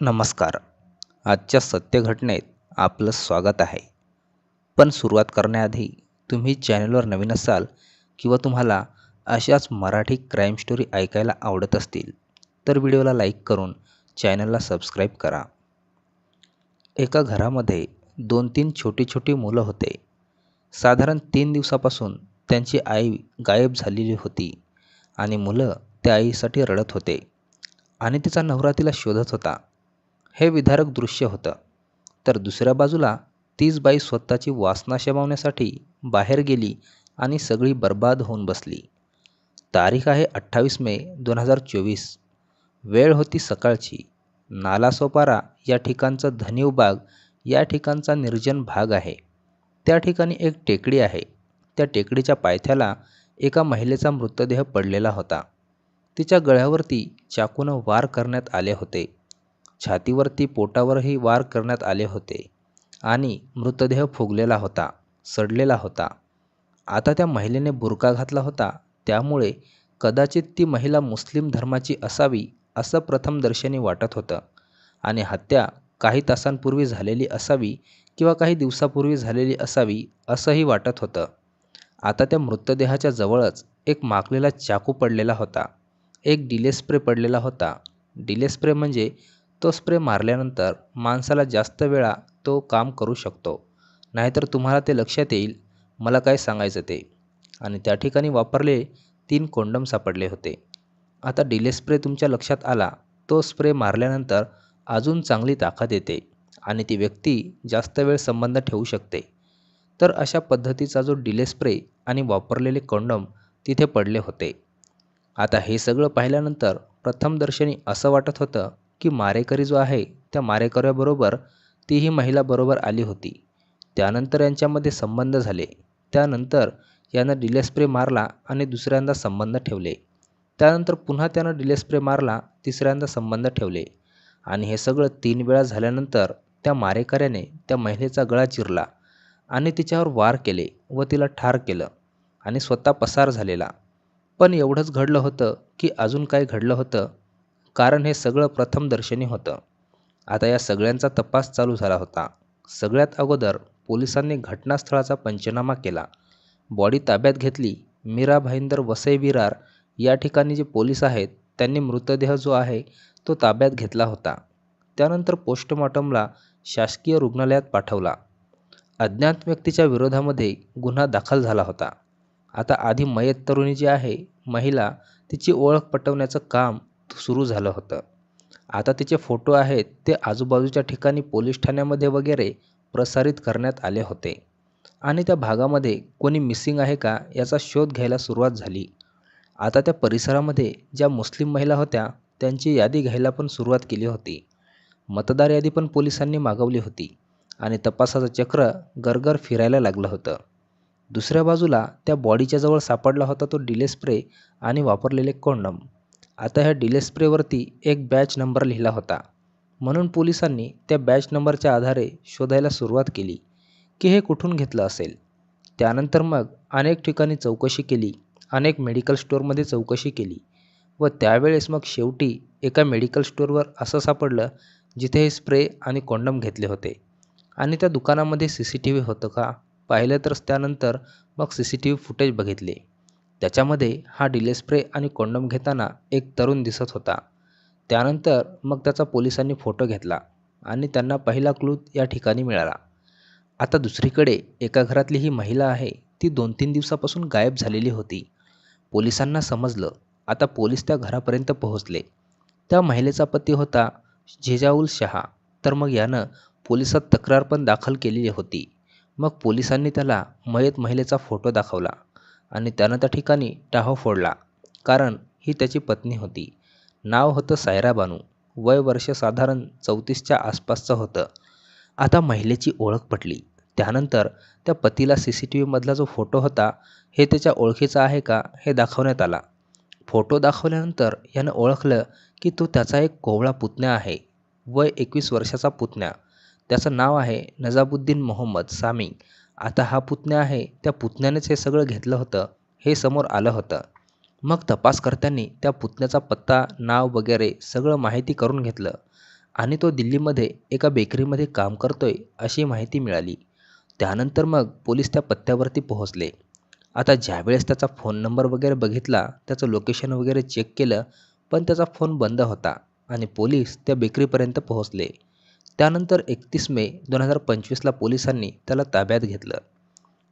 नमस्कार. आजच्या सत्यघटनेत आपलं स्वागत आहे. पण सुरुवात करण्याआधी तुम्ही चॅनलवर नवीन असाल किंवा तुम्हाला अशाच मराठी क्राईम स्टोरी ऐकायला आवडत असतील तर व्हिडिओला लाईक करून चॅनलला सबस्क्राईब करा. एका घरामध्ये दोन तीन छोटी छोटी मुलं होते. साधारण तीन दिवसापासून त्यांची आई गायब झालेली होती आणि मुलं त्या आईसाठी रडत होते आणि तिचा नवरा तिला शोधत होता. हे विदारक दृश्य होतं. तर दुसऱ्या बाजूला तीच बाई स्वतःची वासना शमवण्यासाठी बाहेर गेली आणि सगळी बर्बाद होऊन बसली. तारीख आहे अठ्ठावीस मे दोन हजार चोवीस. वेळ होती सकाळची. नालासोपारा या ठिकाणचं धनीव बाग या ठिकाणचा निर्जन भाग आहे. त्या ठिकाणी एक टेकडी आहे. त्या टेकडीच्या पायथ्याला एका महिलेचा मृतदेह पडलेला होता. तिच्या गळ्यावरती चाकूनं वार करण्यात आले होते. छातीवरती पोटावरही वार करण्यात आले होते आणि मृतदेह फुगलेला होता सडलेला होता. आता त्या महिलेने बुरका घातला होता. त्यामुळे कदाचित ती महिला मुस्लिम धर्माची असावी असं प्रथमदर्शनी वाटत होतं आणि हत्या काही तासांपूर्वी झालेली असावी किंवा काही दिवसापूर्वी झालेली असावी असंही वाटत होतं. आता त्या मृतदेहाच्या जवळच एक माकलेला चाकू पडलेला होता. एक डिले स्प्रे पडलेला होता. डिले स्प्रे म्हणजे तो स्प्रे मारल्यानंतर माणसाला जास्त वेळा तो काम करू शकतो. नाहीतर तुम्हाला ते लक्षात येईल मला काय सांगायचं ते. आणि त्या ठिकाणी वापरले तीन कोंडम सापडले होते. आता डिले स्प्रे तुमच्या लक्षात आला तो स्प्रे मारल्यानंतर अजून चांगली ताकद येते आणि ती व्यक्ती जास्त वेळ संबंध ठेवू शकते. तर अशा पद्धतीचा जो डिले स्प्रे आणि वापरलेले कोंडम तिथे पडले होते. आता हे सगळं पाहिल्यानंतर प्रथमदर्शनी असं वाटत होतं की मारेकरी जो आहे त्या मारेकऱ्याबरोबर तीही महिला बरोबर आली होती. त्यानंतर यांच्यामध्ये संबंध झाले. त्यानंतर यानं डिले स्प्रे मारला आणि दुसऱ्यांदा संबंध ठेवले. त्यानंतर पुन्हा त्यानं डिले स्प्रे मारला तिसऱ्यांदा संबंध ठेवले. आणि हे सगळं तीन वेळा झाल्यानंतर त्या मारेकऱ्याने त्या महिलेचा गळा चिरला आणि तिच्यावर वार केले व तिला ठार केलं आणि स्वतः पसार झालेला. पण एवढंच घडलं होतं की अजून काय घडलं होतं कारण हे सगळं प्रथमदर्शनी होतं. आता या सगळ्यांचा तपास चालू झाला होता. सगळ्यात अगोदर पोलिसांनी घटनास्थळाचा पंचनामा केला. बॉडी ताब्यात घेतली. मीरा भाईंदर वसई विरार या ठिकाणी जे पोलीस आहेत त्यांनी मृतदेह जो आहे तो ताब्यात घेतला होता. त्यानंतर पोस्टमॉर्टमला शासकीय रुग्णालयात पाठवला. अज्ञात व्यक्तीच्या विरोधामध्ये गुन्हा दाखल झाला होता. आता आधी मयत तरुणी जी आहे महिला तिची ओळख पटवण्याचं काम सुरू झालं होतं. आता तिचे फोटो आहेत ते आजूबाजूच्या ठिकाणी पोलीस ठाण्यामध्ये वगैरे प्रसारित करण्यात आले होते. आणि त्या भागामध्ये कोणी मिसिंग आहे का याचा शोध घ्यायला सुरुवात झाली. आता त्या परिसरामध्ये ज्या मुस्लिम महिला होत्या त्यांची यादी घ्यायला पण सुरुवात केली होती. मतदार यादी पण पोलिसांनी मागवली होती आणि तपासाचं चक्र गरगर फिरायला लागलं होतं. दुसऱ्या बाजूला त्या बॉडीच्या जवळ सापडला होता तो डिले स्प्रे आणि वापरलेले कोंडम. आता ह्या डिले स्प्रेवरती एक बॅच नंबर लिहिला होता. म्हणून पोलिसांनी त्या बॅच नंबरच्या आधारे शोधायला सुरुवात केली की हे कुठून घेतलं असेल. त्यानंतर मग अनेक ठिकाणी चौकशी केली अनेक मेडिकल स्टोअरमध्ये चौकशी केली व त्यावेळेस मग शेवटी एका मेडिकल स्टोअरवर असं सापडलं जिथे हे स्प्रे आणि कोंडम घेतले होते. आणि त्या दुकानामध्ये सी सी टी व्ही होतं का? पाहिलं तर त्यानंतर मग C C T V footage बघितले. त्याच्यामध्ये हा डिले स्प्रे आणि कोंडम घेताना एक तरुण दिसत होता. त्यानंतर मग त्याचा पोलिसांनी फोटो घेतला आणि त्यांना पहिला क्लू या ठिकाणी मिळाला. आता दुसरीकडे एका घरातली ही महिला आहे ती दोन तीन दिवसापासून गायब झालेली होती. पोलिसांना समजलं आता पोलीस त्या घरापर्यंत पोहोचले. त्या महिलेचा पती होता झेजाऊल शहा. तर मग यानं पोलिसात तक्रार पण दाखल केलेली होती. मग पोलिसांनी त्याला मयत महिलेचा फोटो दाखवला. आणि त्यानं त्या ठिकाणी टाहो फोडला. कारण ही त्याची पत्नी होती. नाव होतं सायरा बानू. वय वर्ष साधारण चौतीसच्या आसपासचं होतं. आता महिलेची ओळख पटली. त्यानंतर त्या पतीला सी सी टी व्हीमधला जो फोटो होता हे त्याच्या ओळखीचा आहे का हे दाखवण्यात आला. फोटो दाखवल्यानंतर यानं ओळखलं की तो त्याचा एक कोवळा पुतण्या आहे. वय एकवीस वर्षाचा पुतण्या. त्याचं नाव आहे नजाबुद्दीन मोहम्मद सामी. आता हा पुतण्या आहे त्या पुतण्यानेच हे सगळं घेतलं होतं हे समोर आलं होतं. मग तपासकर्त्यांनी त्या पुतण्याचा पत्ता नाव वगैरे सगळं माहिती करून घेतलं आणि तो दिल्लीमध्ये एका बेकरीमध्ये काम करतोय अशी माहिती मिळाली. त्यानंतर मग पोलीस त्या पत्त्यावरती पोहोचले. आता ज्यावेळेस त्याचा फोन नंबर वगैरे बघितला त्याचं लोकेशन वगैरे चेक केलं पण त्याचा फोन बंद होता आणि पोलीस त्या बेकरीपर्यंत पोहोचले. त्यानंतर एकतीस मे दोन हजार पंचवीसला पोलिसांनी त्याला ताब्यात घेतलं.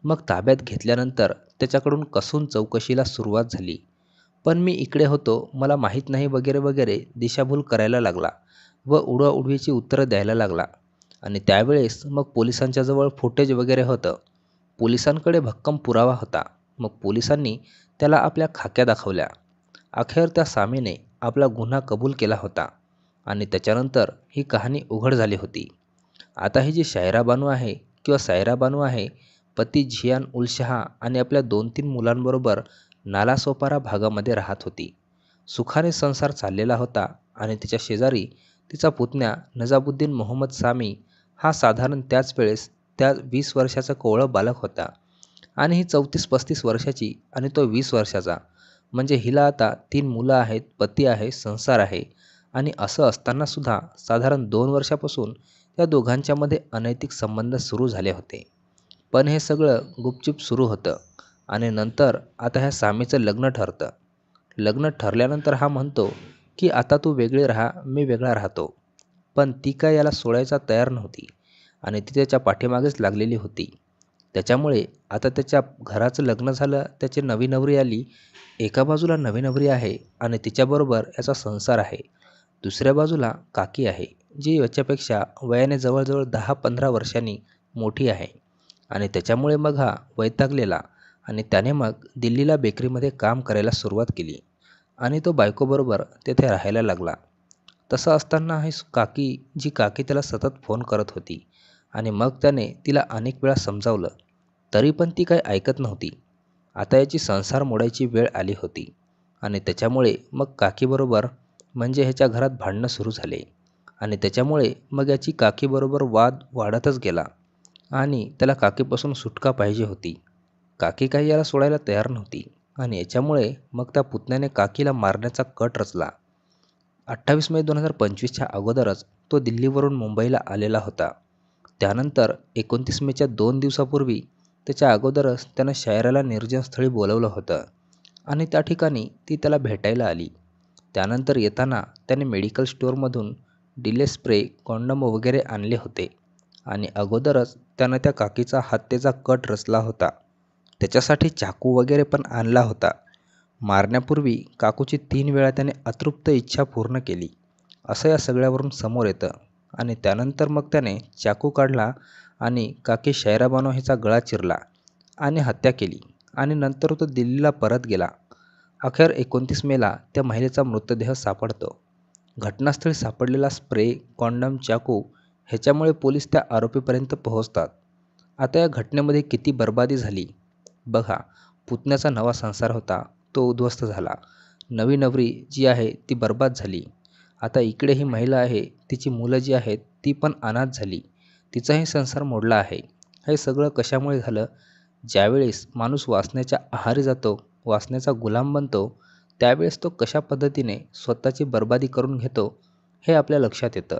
मग ताब्यात घेतल्यानंतर त्याच्याकडून कसून चौकशीला सुरुवात झाली. पण मी इकडे होतो मला माहीत नाही वगैरे वगैरे दिशाभूल करायला लागला व उडवाउडवीची उत्तरं द्यायला लागला. आणि त्यावेळेस मग पोलिसांच्या जवळ फुटेज वगैरे होतं. पोलिसांकडे भक्कम पुरावा होता. मग पोलिसांनी त्याला आपल्या खाक्या दाखवल्या. अखेर त्या सामीने आपला गुन्हा कबूल केला होता. आणि त्याच्यानंतर ही कहाणी उघड झाली होती. आता ही जी शायरा बानू आहे किंवा सायरा बानू आहे पती झियान उल शहा आणि आपल्या दोन तीन मुलांबरोबर नालासोपारा भागामध्ये राहत होती. सुखाने संसार चाललेला होता आणि तिच्या शेजारी तिचा पुतण्या नजाबुद्दीन मोहम्मद सामी हा साधारण त्याच वेळेस त्या वीस वर्षाचा कोवळं बालक होता. आणि ही चौतीस पस्तीस वर्षाची आणि तो वीस वर्षाचा. म्हणजे हिला आता तीन मुलं आहेत पती आहे संसार आहे. आणि असं असतानासुद्धा साधारण दोन वर्षापासून त्या दोघांच्यामध्ये अनैतिक संबंध सुरू झाले होते. पण हे सगळं गुपचूप सुरू होतं आणि नंतर आता ह्या सामीचं लग्न ठरतं. लग्न ठरल्यानंतर हा म्हणतो की आता तू वेगळी राहा मी वेगळा राहतो. पण ती काय याला सोडायचा तयार नव्हती आणि ती त्याच्या पाठीमागेच लागलेली होती. त्याच्यामुळे आता त्याच्या घराचं लग्न झालं त्याची नवी नवरी आली एका बाजूला नवी नवरी आहे आणि तिच्याबरोबर याचा संसार आहे. दुसऱ्या बाजूला काकी आहे जी याच्यापेक्षा वयाने जवळजवळ दहा पंधरा वर्षांनी मोठी आहे. आणि त्याच्यामुळे मग हा वैतागलेला आणि त्याने मग दिल्लीला बेकरीमध्ये काम करायला सुरुवात केली. आणि तो बायकोबरोबर तेथे राहायला लागला. तसं असताना ही काकी जी काकी त्याला सतत फोन करत होती आणि मग त्याने तिला अनेक वेळा समजावलं तरी पण ती काही ऐकत नव्हती. आता याची संसार मोडायची वेळ आली होती आणि त्याच्यामुळे मग काकीबरोबर म्हणजे ह्याच्या घरात भांडणं सुरू झाले. आणि त्याच्यामुळे मग याची काकीबरोबर वाद वाढतच गेला. आणि त्याला काकीपासून सुटका पाहिजे होती. काकी काही याला सोडायला तयार नव्हती. आणि याच्यामुळे मग त्या पुतण्याने काकीला मारण्याचा कट रचला. अठ्ठावीस मे दोन हजार पंचवीसच्या अगोदरच तो दिल्लीवरून मुंबईला आलेला होता. त्यानंतर एकोणतीस मेच्या दोन दिवसापूर्वी त्याच्या अगोदरच त्यानं शायराला निर्जनस्थळी बोलवलं होतं. आणि त्या ठिकाणी ती त्याला भेटायला आली. त्यानंतर येताना त्याने मेडिकल स्टोअरमधून डिले स्प्रे कॉन्डम वगैरे आणले होते. आणि अगोदरच त्यानं त्या काकीचा हत्येचा कट रचला होता. त्याच्यासाठी चाकू वगैरे पण आणला होता. मारण्यापूर्वी काकूची तीन वेळा त्याने अतृप्त इच्छा पूर्ण केली. असं या सगळ्यावरून समोर येतं. आणि त्यानंतर मग त्याने चाकू काढला आणि काकी शायराबानो हिचा गळा चिरला आणि हत्या केली. आणि नंतर तो दिल्लीला परत गेला. अखेर एकोणतीस मेला त्या महिलेचा मृतदेह सापडतो. घटनास्थळी सापडलेला स्प्रे कॉन्डम चाकू ह्याच्यामुळे पोलीस त्या आरोपीपर्यंत पोहोचतात. आता या घटनेमध्ये किती बर्बादी झाली? बघा पुतण्याचा नवा संसार होता तो उद्ध्वस्त झाला. नवी नवरी जी आहे ती बर्बाद झाली. आता इकडे ही महिला आहे तिची मुलं जी आहेत ती पण अनाथ झाली. तिचाही संसार मोडला आहे. हे सगळं कशामुळे झालं? ज्यावेळेस माणूस वाचण्याच्या आहारी जातो वासनेचा गुलाम बनतो त्यावेळेस तो कशा पद्धतीने स्वतःची बरबादी करून घेतो हे आपल्या लक्षात येतं.